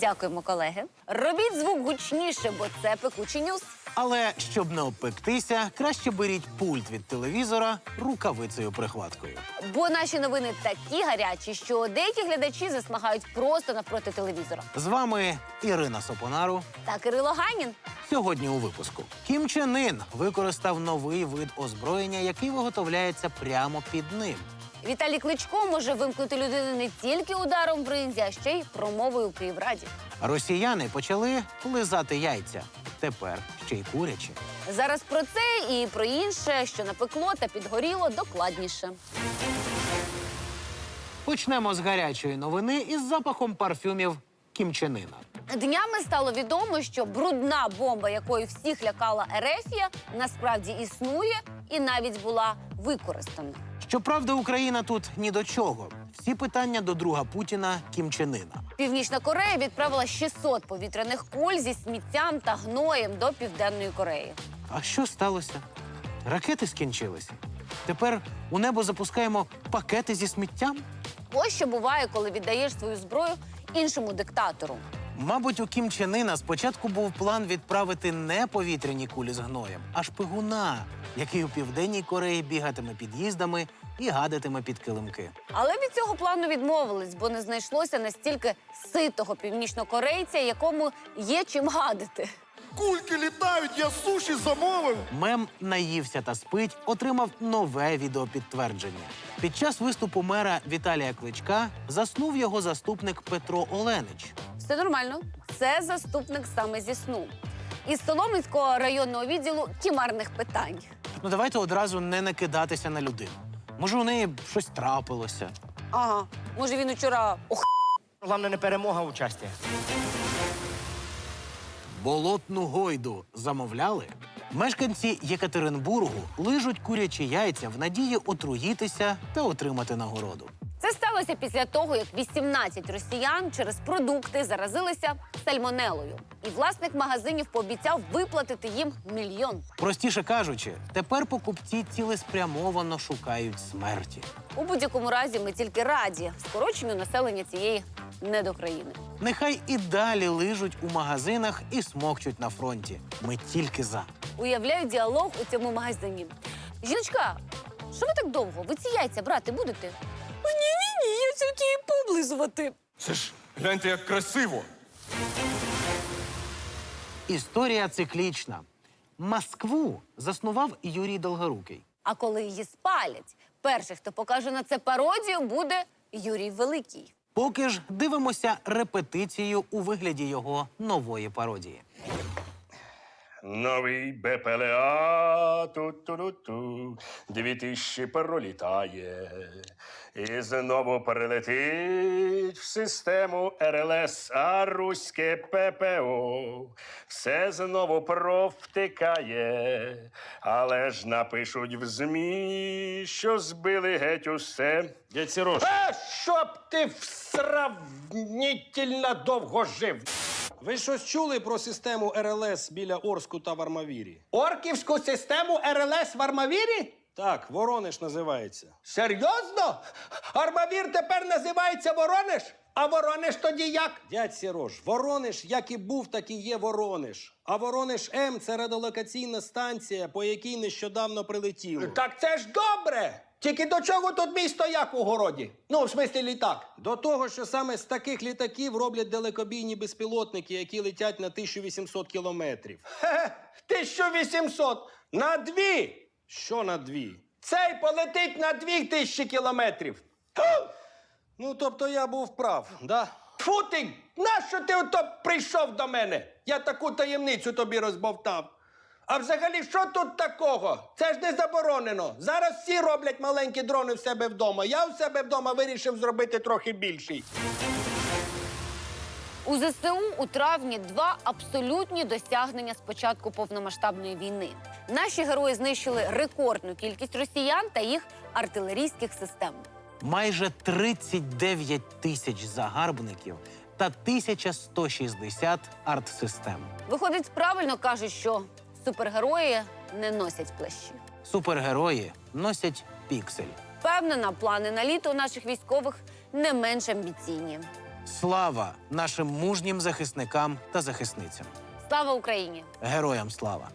Дякуємо, колеги. Робіть звук гучніше, бо це пекучий ньюс. Але щоб не обпектися, краще беріть пульт від телевізора рукавицею прихваткою. Бо наші новини такі гарячі, що деякі глядачі засмагають просто навпроти телевізора. З вами Ірина Сопонару. Та Кирило Ганін. Сьогодні у випуску Кім Чен Ін використав новий вид озброєння, який виготовляється прямо під ним. Віталій Кличко може вимкнути людину не тільки ударом в бринзі, а ще й промовою у Київраді. Росіяни почали лизати яйця. Тепер ще й курячі. Зараз про це і про інше, що напекло та підгоріло докладніше. Почнемо з гарячої новини із запахом парфюмів Кім Чен Іна. Днями стало відомо, що брудна бомба, якою всіх лякала Ерефія, насправді існує і навіть була використана. Щоправда, Україна тут ні до чого. Всі питання до друга Путіна Кім Чен Іна. Північна Корея відправила 600 повітряних куль зі сміттям та гноєм до Південної Кореї. А що сталося? Ракети скінчилися. Тепер у небо запускаємо пакети зі сміттям. Ось що буває, коли віддаєш свою зброю іншому диктатору. Мабуть, у Кім Чен спочатку був план відправити не повітряні кулі з гноєм, а шпигуна, який у південній Кореї бігатиме під'їздами і гадатиме під килимки. Але від цього плану відмовились, бо не знайшлося настільки ситого північнокорейця, якому є чим гадити. Кульки літають, я суші замовив. Мем наївся та спить отримав нове відеопідтвердження. Під час виступу мера Віталія Кличка заснув його заступник Петро Оленич. Все нормально. Це заступник саме зі сну. Із Соломинського районного відділу кімарних питань. Ну давайте одразу не накидатися на людину. Може, у неї щось трапилося. Ага, може він учора ох. Головне не перемога, а участя. Болотну гойду замовляли. Мешканці Єкатеринбургу лижуть курячі яйця в надії отруїтися та отримати нагороду. Це сталося після того, як 18 росіян через продукти заразилися сальмонелою. І власник магазинів пообіцяв виплатити їм мільйон. Простіше кажучи, тепер покупці цілеспрямовано шукають смерті. У будь-якому разі ми тільки раді скороченню населення цієї недокраїни. Нехай і далі лижуть у магазинах і смокчуть на фронті. Ми тільки за. Уявляю діалог у цьому магазині. Жіночка, що ви так довго? Ви ці яйця брати будете? Я тільки поблизувати. Це ж гляньте, як красиво. Історія циклічна. Москву заснував Юрій Долгорукий. А коли її спалять, перший, хто покаже на це пародію, буде Юрій Великий. Поки ж дивимося репетицію у вигляді його нової пародії. Новий БПЛА ту-ту-ту-ту, дві тисячі пролітає. І знову перелетить в систему РЛС, а руське ППО. Все знову провтикає, але ж напишуть в ЗМІ, що збили геть усе. Дядь Сірош. А щоб ти всравнітельно довго жив. Ви щось чули про систему РЛС біля Орску та Вармавірі? Орківську систему РЛС в Армавірі? Так, Воронеж називається. Серйозно? Армавір тепер називається Воронеж? А Воронеж тоді як? Дядь Сірош, Воронеж, як і був, так і є Воронеж. А Воронеж М це радіолокаційна станція, по якій нещодавно прилетіло. Так це ж добре. Тільки до чого тут мій стояк у городі? Ну, в смислі літак. До того, що саме з таких літаків роблять далекобійні безпілотники, які летять на 1800 кілометрів. Хе-хе, 1800 на дві. Що на дві? Цей полетить на дві тисячі кілометрів. Ну, тобто я був прав, да? Фу ти! Нащо ти ото прийшов до мене? Я таку таємницю тобі розбовтав. А взагалі, що тут такого? Це ж не заборонено. Зараз всі роблять маленькі дрони в себе вдома. Я в себе вдома вирішив зробити трохи більший. У ЗСУ у травні два абсолютні досягнення з початку повномасштабної війни. Наші герої знищили рекордну кількість росіян та їх артилерійських систем. Майже 39 тисяч загарбників та 1160 артсистем. Виходить, правильно кажуть, що супергерої не носять плащі. Супергерої носять піксель. Впевнена, плани на літо у наших військових не менш амбіційні. Слава нашим мужнім захисникам та захисницям. Слава Україні! Героям слава!